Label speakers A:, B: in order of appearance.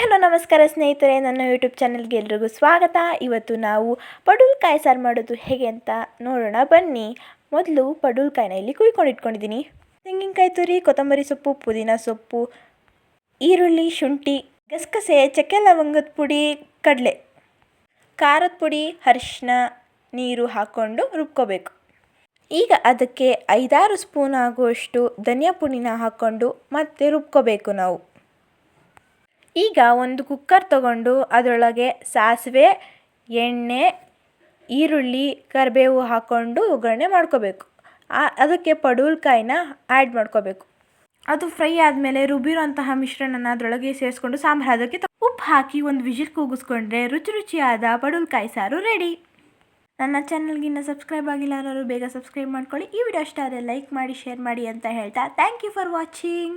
A: Hello, ನಮಸ್ಕಾರ ಸ್ನೇಹಿತರೆ, ನನ್ನ ಯೂಟ್ಯೂಬ್ ಚಾನಲ್ಗೆ ಎಲ್ರಿಗೂ ಸ್ವಾಗತ. ಇವತ್ತು ನಾವು ಪಡುಲ್ಕಾಯಿ ಸಾರು ಮಾಡೋದು ಹೇಗೆ ಅಂತ ನೋಡೋಣ. ಬನ್ನಿ. ಮೊದಲು ಪಡುಲ್ಕಾಯಿನ ಇಲ್ಲಿ ಕುಯ್ಕೊಂಡು ಇಟ್ಕೊಂಡಿದ್ದೀನಿ. ತೆಂಗಿನಕಾಯಿ ತುರಿ, ಕೊತ್ತಂಬರಿ ಸೊಪ್ಪು, ಪುದೀನ ಸೊಪ್ಪು, ಈರುಳ್ಳಿ, ಶುಂಠಿ, ಗಸಗಸೆ, ಚಕ್ಕೆ ಲವಂಗದ ಪುಡಿ, ಕಡಲೆ, ಖಾರದ ಪುಡಿ ಅರಿಶಿನ ನೀರು ಹಾಕ್ಕೊಂಡು ರುಬ್ಕೋಬೇಕು. ಈಗ ಅದಕ್ಕೆ ಐದಾರು ಸ್ಪೂನ್ ಆಗುವಷ್ಟು ಧನಿಯಾ ಪುಡಿನ ಹಾಕ್ಕೊಂಡು ಮತ್ತೆ ರುಬ್ಕೋಬೇಕು ನಾವು. ಈಗ ಒಂದು ಕುಕ್ಕರ್ ತಗೊಂಡು ಅದರೊಳಗೆ ಸಾಸಿವೆ, ಎಣ್ಣೆ, ಈರುಳ್ಳಿ, ಕರಿಬೇವು ಹಾಕ್ಕೊಂಡು ಒಗ್ಗರಣೆ ಮಾಡ್ಕೋಬೇಕು. ಅದಕ್ಕೆ ಪಡುವಲ್ಕಾಯಿನ ಆ್ಯಡ್ ಮಾಡ್ಕೋಬೇಕು. ಅದು ಫ್ರೈ ಆದಮೇಲೆ ರುಬ್ಬಿರೋಂತಹ ಮಿಶ್ರಣನ ಅದರೊಳಗೆ ಸೇರಿಸ್ಕೊಂಡು ಸಾಂಬಾರು ಅದಕ್ಕೆ ಉಪ್ಪು ಹಾಕಿ ಒಂದು ವಿಜಿಲ್ ಕೂಗಿಸ್ಕೊಂಡ್ರೆ ರುಚಿ ರುಚಿಯಾದ ಪಡುವಲ್ಕಾಯಿ ಸಾರು ರೆಡಿ ನನ್ನ ಚಾನಲ್ಗಿನ್ನ ಸಬ್ಸ್ಕ್ರೈಬ್ ಆಗಿಲ್ಲ ಅನ್ನೋರು ಬೇಗ ಸಬ್ಸ್ಕ್ರೈಬ್ ಮಾಡ್ಕೊಳ್ಳಿ. ಈ ವಿಡಿಯೋ ಇಷ್ಟ ಆದರೆ ಲೈಕ್ ಮಾಡಿ ಶೇರ್ ಮಾಡಿ ಅಂತ ಹೇಳ್ತಾ ಥ್ಯಾಂಕ್ ಯು ಫಾರ್ ವಾಚಿಂಗ್